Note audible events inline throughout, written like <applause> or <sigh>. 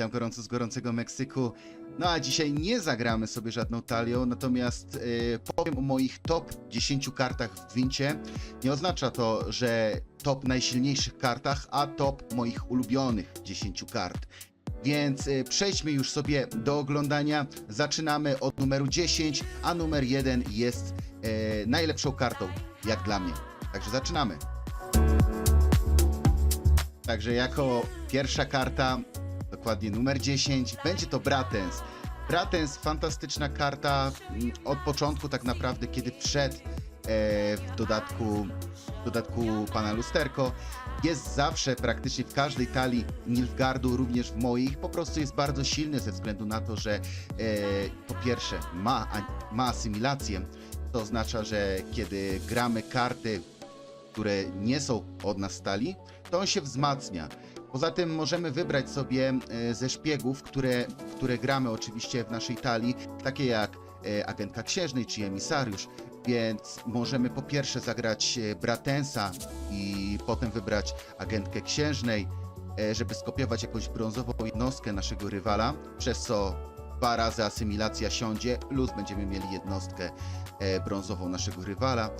Witam gorąco z gorącego Meksyku. No a dzisiaj nie zagramy sobie żadną talią, natomiast y, powiem o moich top 10 kartach w Gwincie. Nie oznacza to, że top najsilniejszych kartach, a top moich ulubionych 10 kart. Więc y, przejdźmy już sobie do oglądania. Zaczynamy od numeru 10, a numer 1 jest y, najlepszą kartą, jak dla mnie. Także zaczynamy. Także jako pierwsza karta, dokładnie numer 10, będzie to Bratens. Bratens, fantastyczna karta mm, od początku tak naprawdę, kiedy wszedł e, w dodatku, w dodatku pana Lusterko. Jest zawsze, praktycznie w każdej talii Nilfgardu, również w moich, po prostu jest bardzo silny ze względu na to, że e, po pierwsze ma, ma asymilację, to oznacza, że kiedy gramy karty, które nie są od nas stali, to on się wzmacnia. Poza tym możemy wybrać sobie e, ze szpiegów, które, które gramy oczywiście w naszej talii, takie jak e, agentka księżnej czy emisariusz, więc możemy po pierwsze zagrać e, Bratensa i potem wybrać agentkę księżnej, żeby skopiować jakąś brązową jednostkę naszego rywala, przez co dwa razy asymilacja siądzie, luz będziemy mieli jednostkę brązową naszego rywala.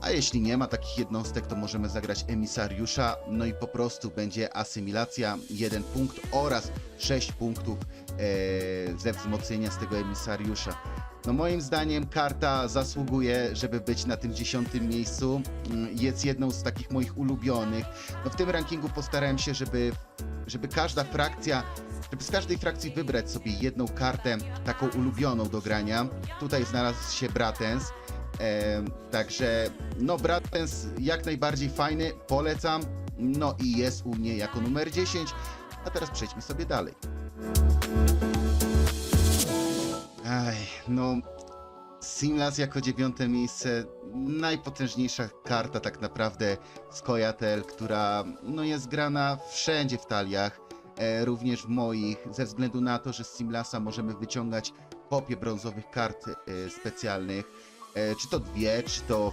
A jeśli nie ma takich jednostek, to możemy zagrać emisariusza, no i po prostu będzie asymilacja 1 punkt oraz 6 punktów e, ze wzmocnienia z tego emisariusza. No moim zdaniem karta zasługuje, żeby być na tym dziesiątym miejscu. Mm, Jest jedną z takich moich ulubionych. No w tym rankingu postarałem się, żeby, żeby każda frakcja, żeby z każdej frakcji wybrać sobie jedną kartę taką ulubioną do grania. Tutaj znalazł się Bratens. E, także no Bratens jak najbardziej fajny, polecam. No i jest u mnie jako numer 10. A teraz przejdźmy sobie dalej. Aj, no Simlas jako dziewiąte miejsce, najpotężniejsza karta tak naprawdę z Koyatel, która no jest grana wszędzie w taliach, również w moich, ze względu na to, że z Simlasa możemy wyciągać kopie brązowych kart e, specjalnych, e, czy to dwie, czy to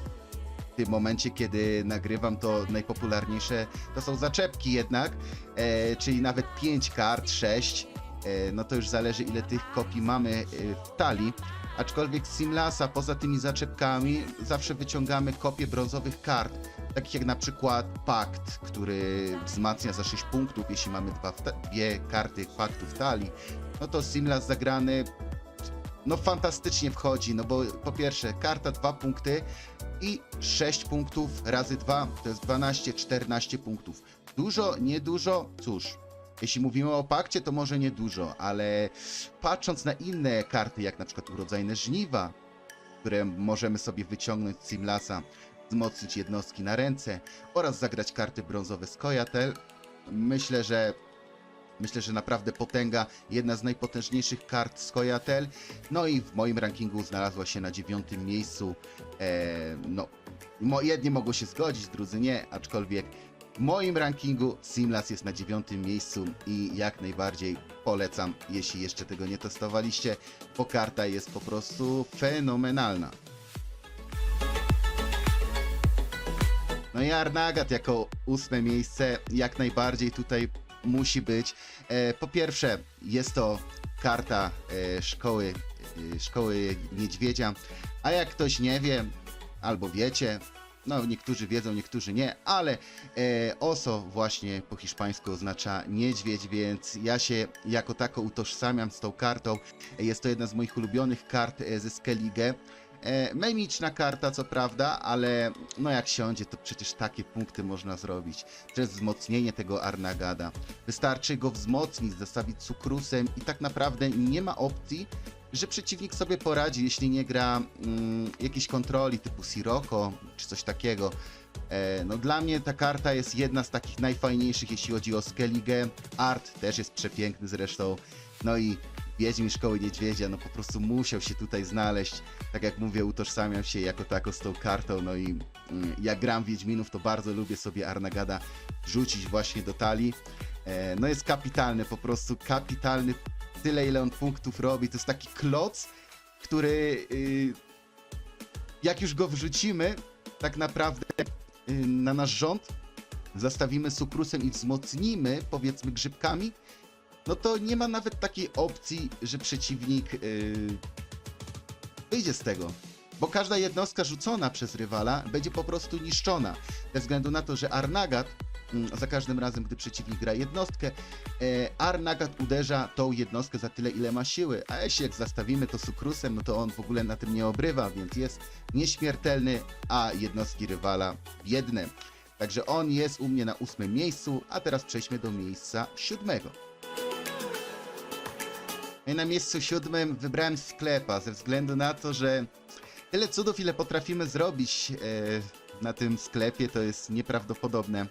w tym momencie, kiedy nagrywam, to najpopularniejsze to są zaczepki jednak, e, czyli nawet 5 kart, 6, e, no to już zależy ile tych kopii mamy e, w talii. Aczkolwiek z Simlasa poza tymi zaczepkami zawsze wyciągamy kopie brązowych kart, takich jak na przykład Pakt, który wzmacnia za 6 punktów, jeśli mamy dwa dwie karty paktu w talii. No to Simlas zagrany no fantastycznie wchodzi, no bo po pierwsze karta 2 punkty i 6 punktów razy 2 to jest 12, 14 punktów. Dużo, niedużo, cóż. Jeśli mówimy o pakcie, to może niedużo, ale patrząc na inne karty, jak na przykład urodzajne żniwa, które możemy sobie wyciągnąć z Simlasa, wzmocnić jednostki na ręce oraz zagrać karty brązowe z Koyatel, myślę, że Myślę, że naprawdę potęga, jedna z najpotężniejszych kart z Koyatel. No i w moim rankingu znalazła się na dziewiątym miejscu. E, no, mo, jedni mogą się zgodzić, drudzy nie, aczkolwiek w moim rankingu Simlas jest na dziewiątym miejscu i jak najbardziej polecam, jeśli jeszcze tego nie testowaliście, bo karta jest po prostu fenomenalna. No i Arnagat jako ósme miejsce jak najbardziej tutaj musi być. E, po pierwsze, jest to karta e, szkoły, e, szkoły niedźwiedzia, a jak ktoś nie wie, albo wiecie, no niektórzy wiedzą, niektórzy nie, ale e, oso właśnie po hiszpańsku oznacza niedźwiedź, więc ja się jako tako utożsamiam z tą kartą. Jest to jedna z moich ulubionych kart e, ze Skellige. E, memiczna karta, co prawda, ale no jak siądzie, to przecież takie punkty można zrobić przez wzmocnienie tego Arnagada. Wystarczy go wzmocnić, zastawić cukrusem i tak naprawdę nie ma opcji, że przeciwnik sobie poradzi, jeśli nie gra mm, jakiejś kontroli typu Sirocco czy coś takiego. E, no dla mnie ta karta jest jedna z takich najfajniejszych, jeśli chodzi o Skellige. Art też jest przepiękny zresztą. No i Wiedźmin Szkoły Niedźwiedzia, no po prostu musiał się tutaj znaleźć. Tak jak mówię, utożsamiam się jako tako z tą kartą, no i mm, jak gram Wiedźminów, to bardzo lubię sobie Arnagada wrzucić właśnie do talii. E, no jest kapitalny, po prostu kapitalny. Tyle, ile on punktów robi, to jest taki kloc, który y, jak już go wrzucimy, tak naprawdę y, na nasz rząd, zastawimy sukrusem i wzmocnimy, powiedzmy, grzybkami, no to nie ma nawet takiej opcji, że przeciwnik yy, wyjdzie z tego. Bo każda jednostka rzucona przez rywala będzie po prostu niszczona. Ze względu na to, że Arnagat mm, za każdym razem, gdy przeciwnik gra jednostkę, e, Arnagat uderza tą jednostkę za tyle, ile ma siły. A jeśli jak zastawimy to Sukrusem, no to on w ogóle na tym nie obrywa, więc jest nieśmiertelny, a jednostki rywala biedne. Także on jest u mnie na ósmym miejscu, a teraz przejdźmy do miejsca siódmego. No I na miejscu siódmym wybrałem sklepa ze względu na to, że tyle cudów, ile potrafimy zrobić e, na tym sklepie, to jest nieprawdopodobne.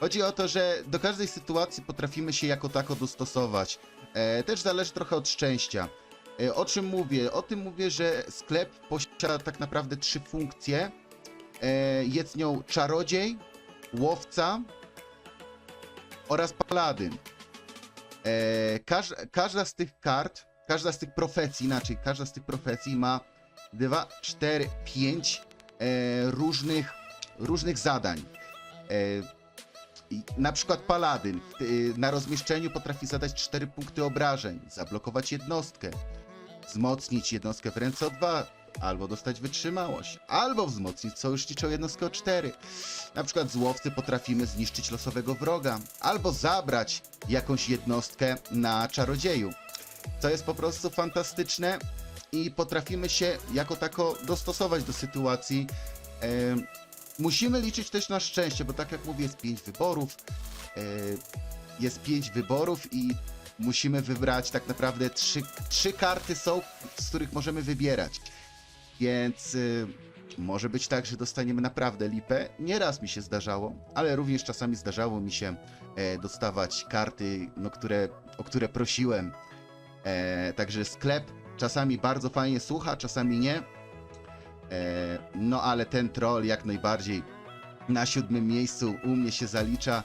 Chodzi o to, że do każdej sytuacji potrafimy się jako tako dostosować. E, też zależy trochę od szczęścia. E, o czym mówię? O tym mówię, że sklep posiada tak naprawdę trzy funkcje. E, jest nią czarodziej, łowca oraz paladyn. E, każ, każda z tych kart, każda z tych profesji, inaczej, każda z tych profesji ma 2, 4, 5 e, różnych, różnych zadań. E, na przykład paladyn e, na rozmieszczeniu potrafi zadać 4 punkty obrażeń, zablokować jednostkę, wzmocnić jednostkę w ręce o 2, albo dostać wytrzymałość, albo wzmocnić sojuszniczą jednostkę o 4. Na przykład z łowcy potrafimy zniszczyć losowego wroga, albo zabrać jakąś jednostkę na czarodzieju. To jest po prostu fantastyczne i potrafimy się jako tako dostosować do sytuacji. Em, musimy liczyć też na szczęście, bo tak jak mówię, jest 5 wyborów. e, jest 5 wyborów i musimy wybrać tak naprawdę trzy, trzy karty są, z których możemy wybierać. Więc y, może być tak, że dostaniemy naprawdę lipę. Nieraz mi się zdarzało, ale również czasami zdarzało mi się e, dostawać karty, no, które, o które prosiłem. E, także sklep czasami bardzo fajnie słucha, czasami nie. E, no ale ten troll jak najbardziej na siódmym miejscu u mnie się zalicza.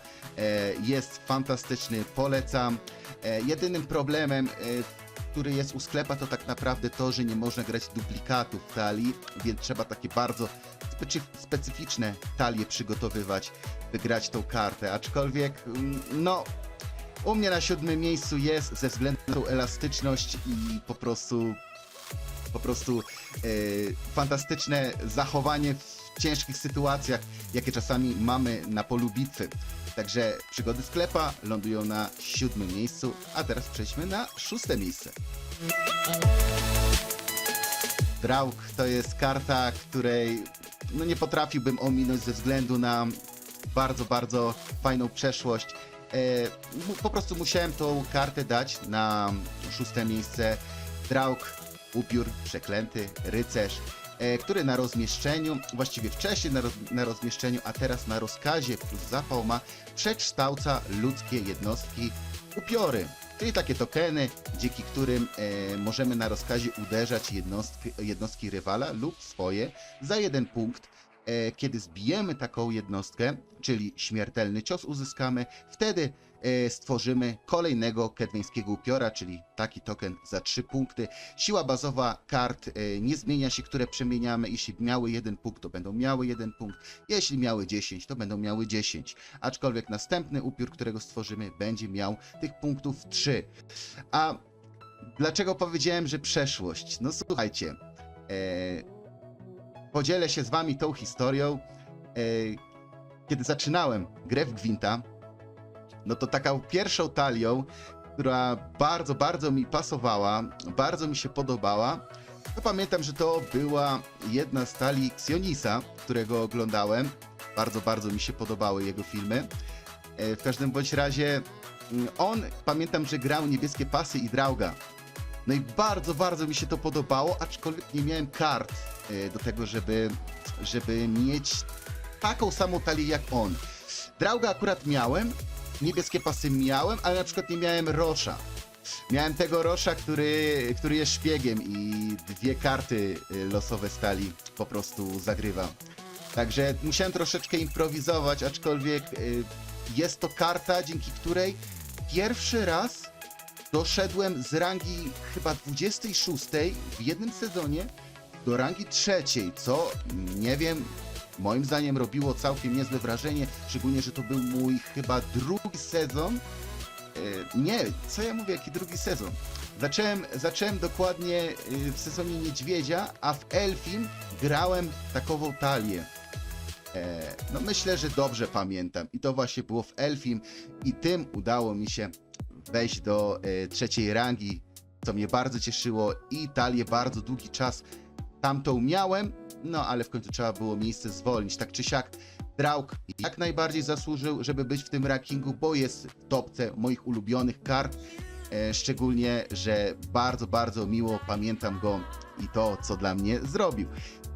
Jest fantastyczny, polecam. Jedynym problemem, który jest u sklepa, to tak naprawdę to, że nie można grać duplikatów talii, więc trzeba takie bardzo specy- specyficzne talie przygotowywać, by grać tą kartę. Aczkolwiek, mm, no, u mnie na siódmym miejscu jest ze względu na tą elastyczność i po prostu po prostu e, fantastyczne zachowanie w ciężkich sytuacjach, jakie czasami mamy na polu bitwy. Także przygody sklepa lądują na siódmym miejscu, a teraz przejdźmy na szóste miejsce. Draug to jest karta, której no nie potrafiłbym ominąć ze względu na bardzo, bardzo fajną przeszłość. E, po prostu musiałem tą kartę dać na szóste miejsce. Draug, upiór, przeklęty, rycerz, który na rozmieszczeniu, właściwie wcześniej na, roz, na rozmieszczeniu, a teraz na rozkazie plus zapał ma przekształca ludzkie jednostki upiory. Czyli takie tokeny, dzięki którym e, możemy na rozkazie uderzać jednostki, jednostki rywala lub swoje za jeden punkt. E, kiedy zbijemy taką jednostkę, czyli śmiertelny cios uzyskamy, wtedy e, stworzymy kolejnego kedweńskiego upiora, czyli taki token za 3 punkty. Siła bazowa kart e, nie zmienia się, które przemieniamy. Jeśli miały jeden punkt, to będą miały jeden punkt. Jeśli miały 10, to będą miały 10. Aczkolwiek następny upiór, którego stworzymy, będzie miał tych punktów 3. A dlaczego powiedziałem, że przeszłość? No słuchajcie, e, podzielę się z wami tą historią. E, kiedy zaczynałem grę w Gwinta, no to taką pierwszą talią, która bardzo, bardzo mi pasowała, bardzo mi się podobała, to pamiętam, że to była jedna z talii Xionisa, którego oglądałem. Bardzo, bardzo mi się podobały jego filmy. E, W każdym bądź razie mm, on, pamiętam, że grał niebieskie pasy i drauga. No i bardzo, bardzo mi się to podobało, aczkolwiek nie miałem kart e, do tego, żeby, żeby mieć taką samą talię jak on. Drauga akurat miałem, niebieskie pasy miałem, ale na przykład nie miałem Rosza. Miałem tego Rosza, który, który jest szpiegiem i dwie karty y, losowe stali po prostu zagrywa. Także musiałem troszeczkę improwizować, aczkolwiek y, jest to karta, dzięki której pierwszy raz doszedłem z rangi chyba 26 w jednym sezonie do rangi trzeciej, co nie wiem, moim zdaniem robiło całkiem niezłe wrażenie, szczególnie, że to był mój chyba drugi sezon E, nie, co ja mówię, jaki drugi sezon? Zacząłem, zacząłem dokładnie y, w sezonie Niedźwiedzia, a w Elfim grałem takową talię. E, no myślę, że dobrze pamiętam. I to właśnie było w Elfim i tym udało mi się wejść do e, trzeciej rangi, co mnie bardzo cieszyło i talię bardzo długi czas tamtą miałem, no ale w końcu trzeba było miejsce zwolnić. Tak czy siak, Drauk jak najbardziej zasłużył, żeby być w tym rankingu, bo jest w topce moich ulubionych kart. E, szczególnie, że bardzo, bardzo miło pamiętam go i to, co dla mnie zrobił.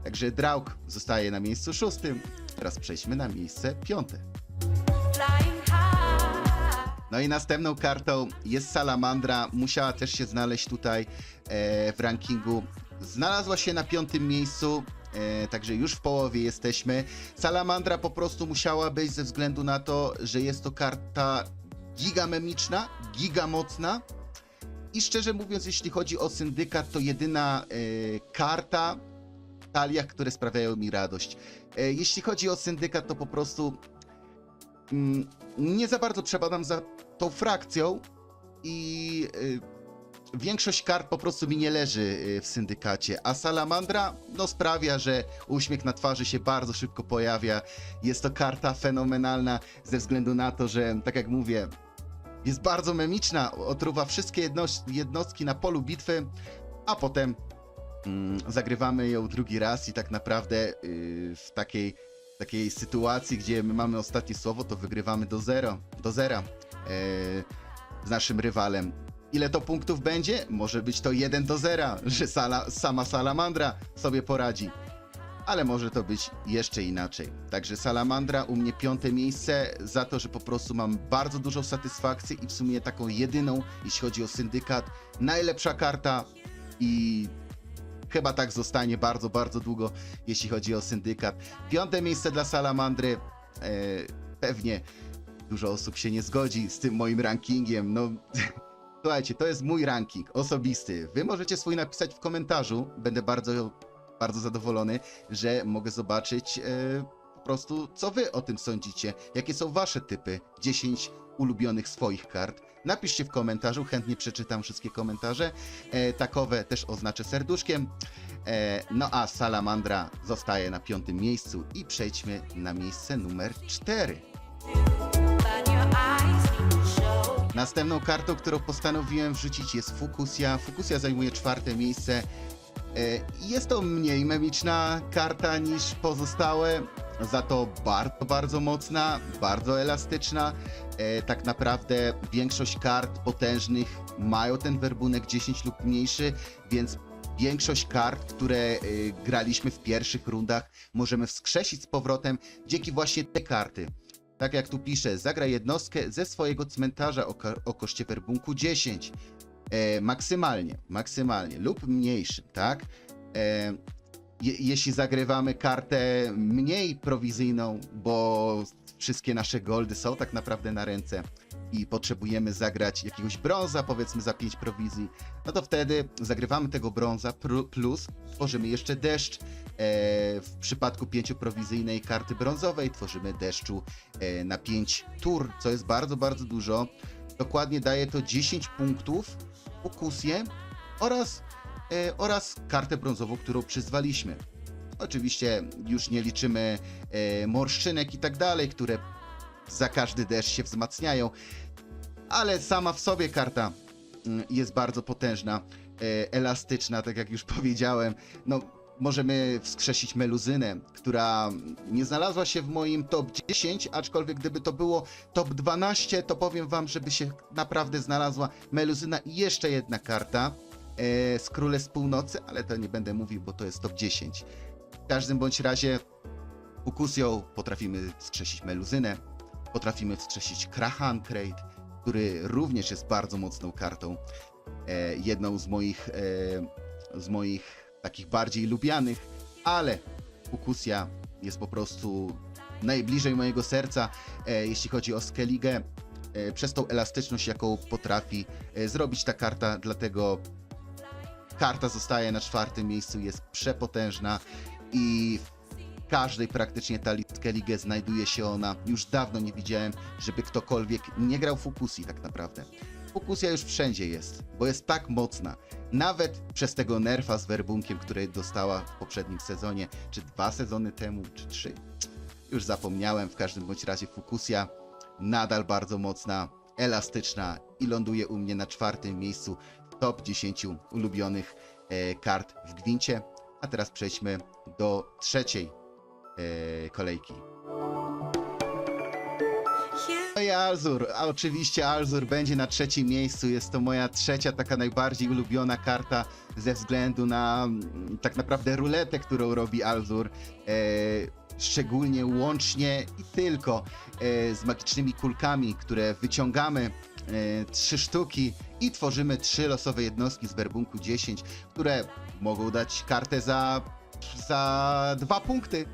Także Drauk zostaje na miejscu szóstym. Teraz przejdźmy na miejsce piąte. No i następną kartą jest Salamandra. Musiała też się znaleźć tutaj e, w rankingu. Znalazła się na piątym miejscu, e, także już w połowie jesteśmy. Salamandra po prostu musiała być ze względu na to, że jest to karta gigamemiczna, gigamocna. I szczerze mówiąc, jeśli chodzi o syndykat, to jedyna e, karta w taliach, które sprawiają mi radość. E, jeśli chodzi o syndykat, to po prostu mm, nie za bardzo przepadam za tą frakcją i y, większość kart po prostu mi nie leży y, w syndykacie, a Salamandra no sprawia, że uśmiech na twarzy się bardzo szybko pojawia. Jest to karta fenomenalna ze względu na to, że tak jak mówię, jest bardzo memiczna, otruwa wszystkie jednos- jednostki na polu bitwy, a potem mm, zagrywamy ją drugi raz i tak naprawdę y, w takiej takiej sytuacji, gdzie my mamy ostatnie słowo, to wygrywamy do zero, do zera e, z naszym rywalem. Ile to punktów będzie? Może być to 1 do 0, że sala, sama Salamandra sobie poradzi. Ale może to być jeszcze inaczej. Także Salamandra u mnie piąte miejsce za to, że po prostu mam bardzo dużą satysfakcję i w sumie taką jedyną, jeśli chodzi o syndykat. Najlepsza karta i chyba tak zostanie bardzo, bardzo długo, jeśli chodzi o syndykat. Piąte miejsce dla Salamandry. E, pewnie dużo osób się nie zgodzi z tym moim rankingiem. No, <laughs> słuchajcie, to jest mój ranking osobisty. Wy możecie swój napisać w komentarzu. Będę bardzo, bardzo zadowolony, że mogę zobaczyć e, po prostu, co wy o tym sądzicie. Jakie są wasze typy 10 ulubionych swoich kart. Napiszcie w komentarzu, chętnie przeczytam wszystkie komentarze. E, takowe też oznaczę serduszkiem. E, no a Salamandra zostaje na piątym miejscu i przejdźmy na miejsce numer 4. Następną kartą, którą postanowiłem wrzucić jest Fukusja. Fukusja zajmuje czwarte miejsce. E, Jest to mniej memiczna karta niż pozostałe, za to bardzo, bardzo mocna, bardzo elastyczna. E, Tak naprawdę większość kart potężnych mają ten werbunek 10 lub mniejszy, więc większość kart, które e, graliśmy w pierwszych rundach, możemy wskrzesić z powrotem dzięki właśnie tej karty. Tak jak tu pisze, zagraj jednostkę ze swojego cmentarza o, o koszcie werbunku 10. E, maksymalnie, maksymalnie lub mniejszym, tak? E, je, jeśli zagrywamy kartę mniej prowizyjną, bo wszystkie nasze goldy są tak naprawdę na ręce i potrzebujemy zagrać jakiegoś brąza, powiedzmy za 5 prowizji, no to wtedy zagrywamy tego brąza plus tworzymy jeszcze deszcz. E, w przypadku 5 prowizyjnej karty brązowej tworzymy deszczu e, na 5 tur, co jest bardzo, bardzo dużo. Dokładnie daje to 10 punktów, fokusję oraz, e, oraz kartę brązową, którą przyzwaliśmy. Oczywiście już nie liczymy morszczynek i tak dalej, które za każdy deszcz się wzmacniają, ale sama w sobie karta mm, jest bardzo potężna, elastyczna, tak jak już <laughs> powiedziałem. No, możemy wskrzesić meluzynę, która nie znalazła się w moim top 10, aczkolwiek gdyby to było top 12, to powiem wam, żeby się naprawdę znalazła meluzyna i jeszcze jedna karta e, z Królestw Północy, ale to nie będę mówił, bo to jest top 10. W każdym bądź razie Ukusją potrafimy wskrzesić meluzynę, potrafimy wskrzesić Krahan Crate, który również jest bardzo mocną kartą. E, jedną z moich, e, z moich takich bardziej lubianych, ale Ukusja jest po prostu najbliżej mojego serca, e, jeśli chodzi o Skellige, e, przez tą elastyczność, jaką potrafi e, zrobić ta karta, dlatego karta zostaje na czwartym miejscu, jest przepotężna i każdej praktycznie talii Skellige znajduje się ona. Już dawno nie widziałem, żeby ktokolwiek nie grał Fukusji tak naprawdę. Fukusja już wszędzie jest, bo jest tak mocna. Nawet przez tego nerfa z werbunkiem, który dostała w poprzednim sezonie, czy dwa sezony temu, czy trzy. Już zapomniałem, w każdym bądź razie Fukusja nadal bardzo mocna, elastyczna i ląduje u mnie na czwartym miejscu top 10 ulubionych e, kart w Gwincie. A teraz przejdźmy do trzeciej e, kolejki. Alzur, a oczywiście Alzur będzie na trzecim miejscu. Jest to moja trzecia, taka najbardziej ulubiona karta ze względu na mm, tak naprawdę ruletę, którą robi Alzur. E, szczególnie łącznie i tylko e, z magicznymi kulkami, które wyciągamy e, trzy sztuki i tworzymy trzy losowe jednostki z werbunku 10, które mogą dać kartę za, za dwa punkty,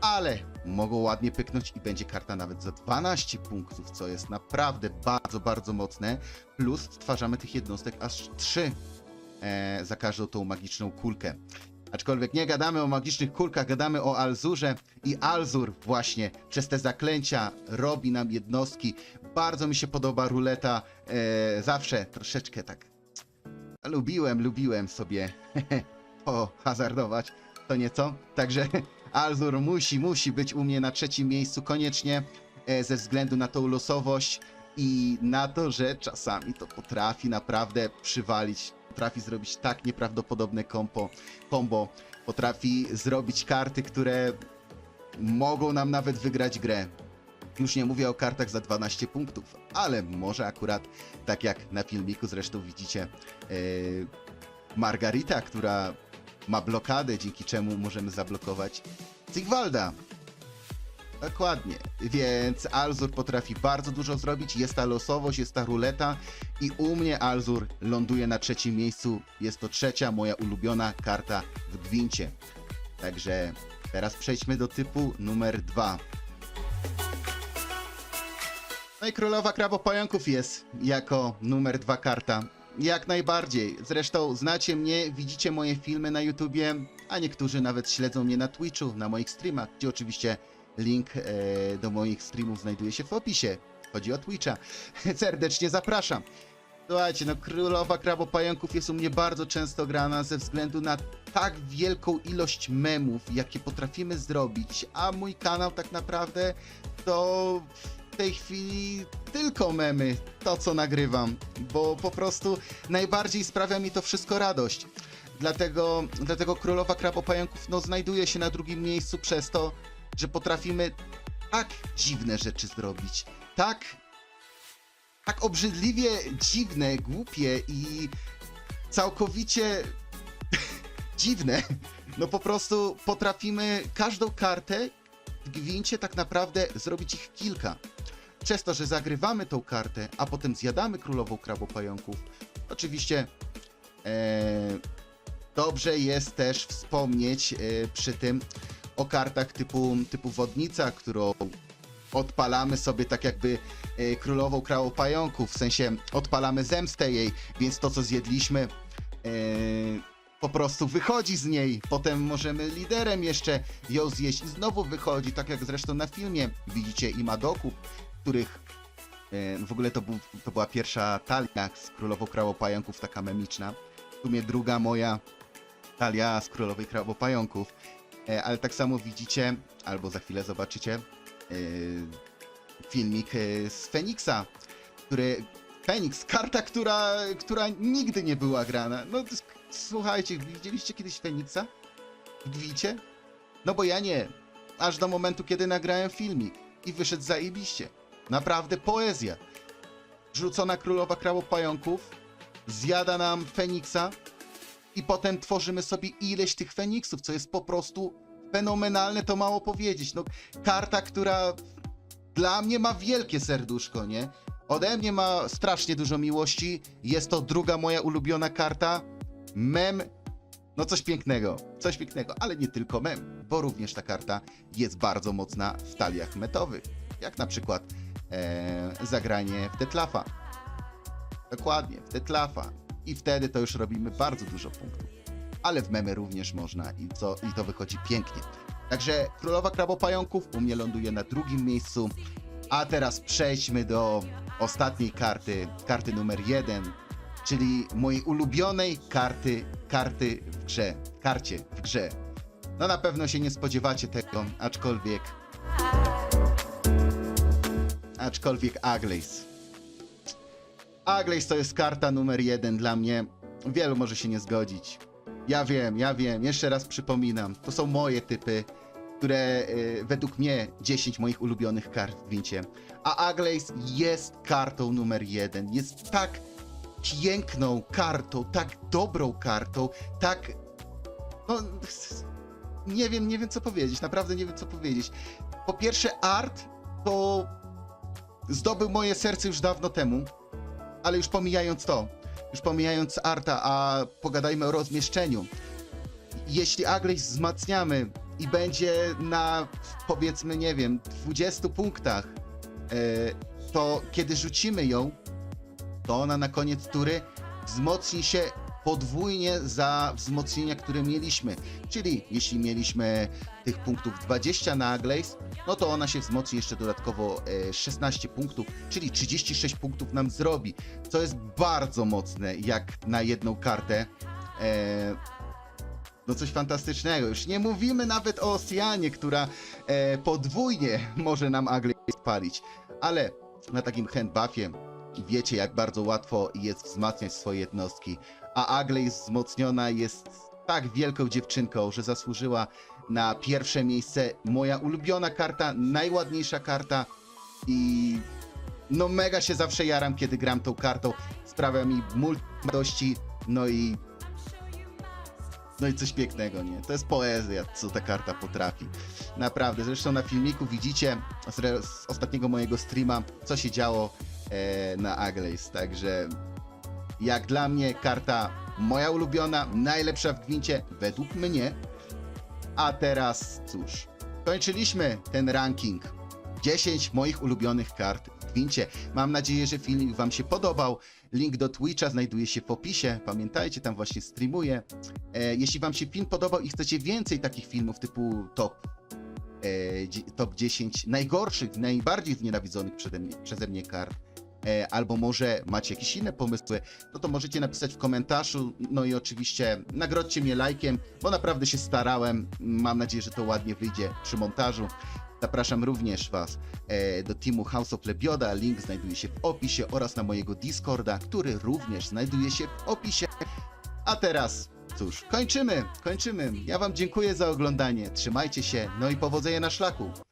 ale mogą ładnie pyknąć i będzie karta nawet za 12 punktów, co jest naprawdę bardzo, bardzo mocne. Plus stwarzamy tych jednostek aż 3 e, za każdą tą magiczną kulkę. Aczkolwiek nie gadamy o magicznych kulkach, gadamy o Alzurze i Alzur właśnie przez te zaklęcia robi nam jednostki. Bardzo mi się podoba ruleta, e, zawsze troszeczkę tak lubiłem, lubiłem sobie <laughs> pohazardować, to nieco. Także Alzur musi, musi być u mnie na trzecim miejscu koniecznie e, ze względu na tą losowość i na to, że czasami to potrafi naprawdę przywalić, potrafi zrobić tak nieprawdopodobne kompo, kombo, potrafi zrobić karty, które mogą nam nawet wygrać grę. Już nie mówię o kartach za 12 punktów, ale może akurat tak jak na filmiku zresztą widzicie, e, Margarita, która ma blokadę, dzięki czemu możemy zablokować Zigwalda. Dokładnie. Więc Alzur potrafi bardzo dużo zrobić. Jest ta losowość, jest ta ruleta. I u mnie Alzur ląduje na trzecim miejscu. Jest to trzecia moja ulubiona karta w Gwincie. Także teraz przejdźmy do typu numer dwa. No i Królowa Krabopająków jest jako numer dwa karta. Jak najbardziej. Zresztą znacie mnie, widzicie moje filmy na YouTubie, a niektórzy nawet śledzą mnie na Twitchu, na moich streamach, gdzie oczywiście link e, do moich streamów znajduje się w opisie. Chodzi o Twitcha. <laughs> Serdecznie zapraszam. Słuchajcie, no Królowa Krabopająków jest u mnie bardzo często grana ze względu na tak wielką ilość memów, jakie potrafimy zrobić, a mój kanał tak naprawdę to tej chwili tylko memy, to co nagrywam, bo po prostu najbardziej sprawia mi to wszystko radość. Dlatego, dlatego Królowa Krabopająków no, znajduje się na drugim miejscu przez to, że potrafimy tak dziwne rzeczy zrobić, tak tak obrzydliwie dziwne, głupie i całkowicie <laughs> dziwne. No po prostu potrafimy każdą kartę w gwincie tak naprawdę zrobić ich kilka. Przez to, że zagrywamy tą kartę, a potem zjadamy królową krabopająków, oczywiście e, dobrze jest też wspomnieć e, przy tym o kartach typu, typu wodnica, którą odpalamy sobie tak jakby e, królową krabopająków, w sensie odpalamy zemstę jej, więc to co zjedliśmy e, po prostu wychodzi z niej. Potem możemy liderem jeszcze ją zjeść i znowu wychodzi, tak jak zresztą na filmie widzicie i Madoku, których e, w ogóle to, był, to była pierwsza talia z królową krabopająków, taka memiczna. W sumie druga moja talia z królowej krabopająków. E, ale tak samo widzicie, albo za chwilę zobaczycie, e, filmik z Feniksa, który Feniks, karta, która, która nigdy nie była grana. No słuchajcie, widzieliście kiedyś Feniksa? W Dwicie? No bo ja nie. Aż do momentu, kiedy nagrałem filmik i wyszedł zajebiście. Naprawdę poezja. Rzucona królowa krabopająków zjada nam Feniksa i potem tworzymy sobie ileś tych Feniksów, co jest po prostu fenomenalne, to mało powiedzieć. No, karta, która dla mnie ma wielkie serduszko, nie? Ode mnie ma strasznie dużo miłości. Jest to druga moja ulubiona karta. Mem, no coś pięknego, coś pięknego, ale nie tylko mem, bo również ta karta jest bardzo mocna w taliach metowych, jak na przykład e, zagranie w Detlafa. Dokładnie, w Detlafa. I wtedy to już robimy bardzo dużo punktów. Ale w memy również można i, co, i to wychodzi pięknie. Także Królowa Krabopająków u mnie ląduje na drugim miejscu. A teraz przejdźmy do ostatniej karty, karty numer jeden, czyli mojej ulubionej karty, karty w grze, karcie w grze. No na pewno się nie spodziewacie tego, aczkolwiek aczkolwiek Aglace. Aglace to jest karta numer jeden dla mnie. Wielu może się nie zgodzić. Ja wiem, ja wiem, jeszcze raz przypominam. To są moje typy, które y, według mnie 10 moich ulubionych kart w Gwincie. A Aglace jest kartą numer jeden. Jest tak piękną kartą, tak dobrą kartą, tak. No, nie wiem, nie wiem co powiedzieć, naprawdę nie wiem co powiedzieć. Po pierwsze, art to zdobył moje serce już dawno temu, ale już pomijając to, już pomijając arta, a pogadajmy o rozmieszczeniu. Jeśli Aglace wzmacniamy i będzie na powiedzmy, nie wiem, 20 punktach, e, to kiedy rzucimy ją, to ona na koniec tury wzmocni się podwójnie za wzmocnienia, które mieliśmy. Czyli jeśli mieliśmy tych punktów 20 na Aglace, no to ona się wzmocni jeszcze dodatkowo e, 16 punktów, czyli 36 punktów nam zrobi, co jest bardzo mocne jak na jedną kartę. E, no coś fantastycznego. Już nie mówimy nawet o Oceanie, która e, podwójnie może nam Aglace spalić, ale na takim handbuffie wiecie jak bardzo łatwo jest wzmacniać swoje jednostki, a Aglace wzmocniona jest tak wielką dziewczynką, że zasłużyła na pierwsze miejsce. Moja ulubiona karta, najładniejsza karta i no mega się zawsze jaram, kiedy gram tą kartą. Sprawia mi multi no i no i coś pięknego, nie? To jest poezja, co ta karta potrafi. Naprawdę, zresztą na filmiku widzicie z, ostatniego mojego streama, co się działo na Aglace, także jak dla mnie karta moja ulubiona, najlepsza w gwincie, według mnie. A teraz cóż, kończyliśmy ten ranking. 10 moich ulubionych kart w gwincie. Mam nadzieję, że filmik Wam się podobał. Link do Twitcha znajduje się w opisie. Pamiętajcie, tam właśnie streamuję. E, jeśli Wam się film podobał i chcecie więcej takich filmów typu top, e, top 10 najgorszych, najbardziej znienawidzonych przeze mnie, przeze mnie kart, e, albo może macie jakieś inne pomysły, no to możecie napisać w komentarzu. No i oczywiście nagrodźcie mnie lajkiem, bo naprawdę się starałem. Mam nadzieję, że to ładnie wyjdzie przy montażu. Zapraszam również Was e, do teamu House of Lebioda. Link znajduje się w opisie oraz na mojego Discorda, który również znajduje się w opisie. A teraz, cóż, kończymy, kończymy. Ja Wam dziękuję za oglądanie. Trzymajcie się, no i powodzenia na szlaku.